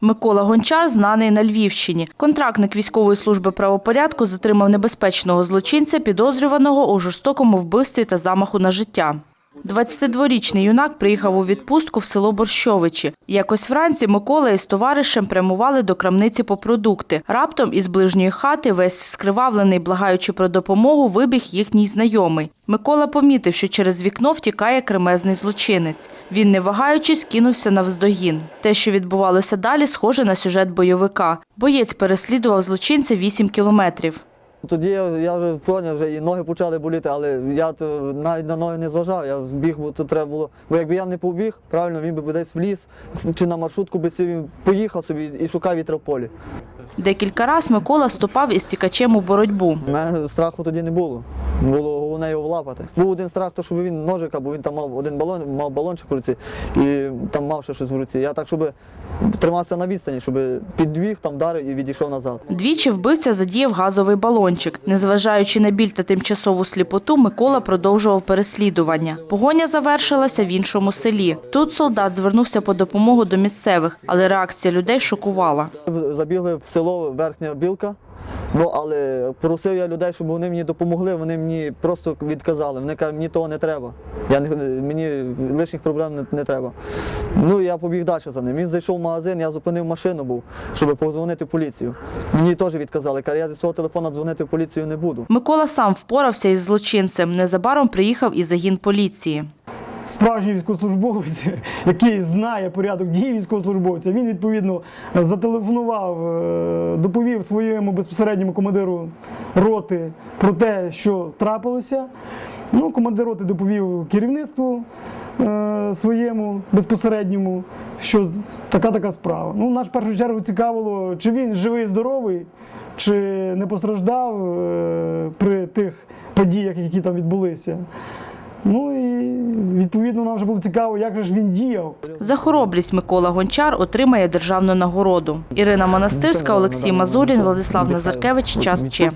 Микола Гончар знаний на Львівщині. Контрактник військової служби правопорядку затримав небезпечного злочинця, підозрюваного у жорстокому вбивстві та замаху на життя. 22-річний юнак приїхав у відпустку в село Борщовичі. Якось вранці Микола із товаришем прямували до крамниці по продукти. Раптом із ближньої хати, весь скривавлений, благаючи про допомогу, вибіг їхній знайомий. Микола помітив, що через вікно втікає кремезний злочинець. Він, не вагаючись, кинувся навздогін. Те, що відбувалося далі, схоже на сюжет бойовика. Боєць переслідував злочинця 8 кілометрів. Тоді я, я вже поняв, вже і ноги почали боліти, але я то навіть на ноги не зважав. Я біг, бо то треба було. Бо якби я не побіг, правильно, він би десь в ліс чи на маршрутку би собі поїхав собі і шукав вітра в полі. Декілька раз Микола ступав із тікачем у боротьбу. У мене страху тоді не було. Було головне його влапати. Був один страх, то щоб він ножика, бо він там мав один балон, мав балончик в руці і там мав ще щось в руці. Я так, щоб тримався на відстані, щоб підбіг, там вдарив і відійшов назад. Двічі вбивця задіяв газовий балончик. Незважаючи на біль та тимчасову сліпоту, Микола продовжував переслідування. Погоня завершилася в іншому селі. Тут солдат звернувся по допомогу до місцевих, але реакція людей шокувала. Забігли в село Верхня Білка. Ну, але просив я людей, щоб вони мені допомогли, вони мені просто відказали. Вони кажуть, мені того не треба. Я не, мені лишніх проблем не, не треба. Ну, я побіг далі за ним. Він зайшов в магазин, я зупинив машину, був, щоб позвонити в поліцію. Мені теж відказали, каже, я зі свого телефона дзвонити в поліцію не буду. Микола сам впорався із злочинцем. Незабаром приїхав і загін поліції. Справжній військовослужбовець, який знає порядок дій військовослужбовця, він відповідно зателефонував, е, доповів своєму безпосередньому командиру роти про те, що трапилося. Ну, командир роти доповів керівництву е, своєму безпосередньому, що така така справа. Ну, нас в першу чергу цікавило, чи він живий, здоровий, чи не постраждав е, при тих подіях, які там відбулися. Ну відповідно нам вже було цікаво, як же ж він діяв. За хоробрість Микола Гончар отримає державну нагороду. Ірина Монастирська, Олексій Мазурін, Владислав Назаркевич. Час Че.